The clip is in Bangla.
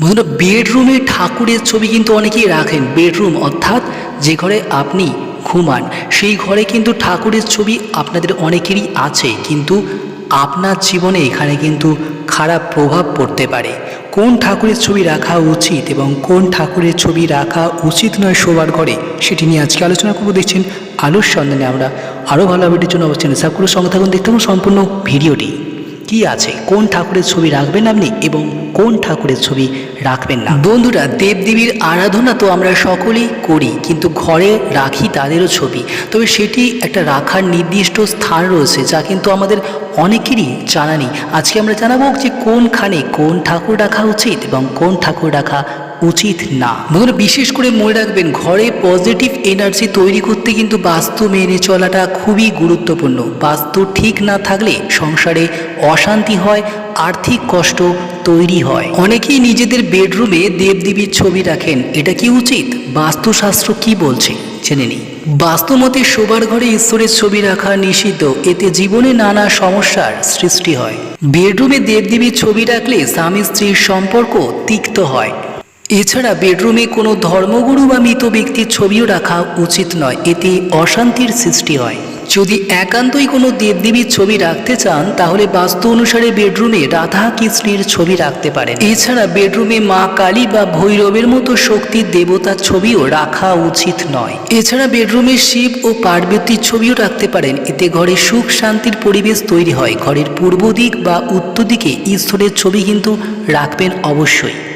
বন্ধুরা বেডরুমে ঠাকুরের ছবি কিন্তু অনেকেই রাখেন। বেডরুম অর্থাৎ যে ঘরে আপনি ঘুমান, সেই ঘরে কিন্তু ঠাকুরের ছবি আপনাদের অনেকেরই আছে। কিন্তু আপনার জীবনে এখানে কিন্তু খারাপ প্রভাব পড়তে পারে। কোন ঠাকুরের ছবি রাখা উচিত এবং কোন ঠাকুরের ছবি রাখা উচিত নয় শোবার ঘরে, সেটি নিয়ে আজকে আলোচনা করব। দেখছেন আলোর সন্ধানে আমরা আরও ভালো আপডেটের জন্য অবশ্যই সাব করে সঙ্গে থাকুন। দেখতে সম্পূর্ণ ভিডিওটি। কি আছে? কোন ঠাকুরের ছবি রাখবেন আপনি এবং কোন ঠাকুরের ছবি রাখবেন না? বন্ধুরা, দেবদেবীর আরাধনা তো আমরা সকলেই করি, কিন্তু ঘরে রাখি তাদেরও ছবি। তবে সেটি একটা রাখার নির্দিষ্ট স্থান রয়েছে, যা কিন্তু আমাদের অনেকেরই জানা নেই। আজকে আমরা জানাব যে কোনখানে কোন ঠাকুর রাখা উচিত এবং কোন ঠাকুর রাখা উচিত না। বন্ধুরা বিশেষ করে মনে রাখবেন, ঘরে পজিটিভ এনার্জি তৈরি করতে কিন্তু বাস্তু মেনে চলাটা খুবই গুরুত্বপূর্ণ। বাস্তু ঠিক না থাকলে সংসারে অশান্তি হয়, আর্থিক কষ্ট তৈরি হয়। অনেকেই নিজেদের বেডরুমে দেবদেবীর ছবি রাখেন। এটা কি উচিত? বাস্তুশাস্ত্র কি বলছে? জেনে নিই। বাস্তুমতে শোবার ঘরে ঈশ্বরের ছবি রাখা নিষিদ্ধ। এতে জীবনে নানা সমস্যার সৃষ্টি হয়। বেডরুমে দেবদেবীর ছবি রাখলে স্বামী স্ত্রীর সম্পর্ক তিক্ত হয়। এছাড়া বেডরুমে কোনো ধর্মগুরু বা মৃত ব্যক্তির ছবিও রাখা উচিত নয়, এতে অশান্তির সৃষ্টি হয়। যদি একান্তই কোনো দেবদেবীর ছবি রাখতে চান, তাহলে বাস্তু অনুসারে বেডরুমে রাধা কৃষ্ণের ছবি রাখতে পারেন। এছাড়া বেডরুমে মা কালী বা ভৈরবের মতো শক্তির দেবতার ছবিও রাখা উচিত নয়। এছাড়া বেডরুমে শিব ও পার্বতীর ছবিও রাখতে পারেন। এতে ঘরে সুখ শান্তির পরিবেশ তৈরি হয়। ঘরের পূর্ব দিক বা উত্তর দিকে ঈশ্বরের ছবি কিন্তু রাখবেন অবশ্যই।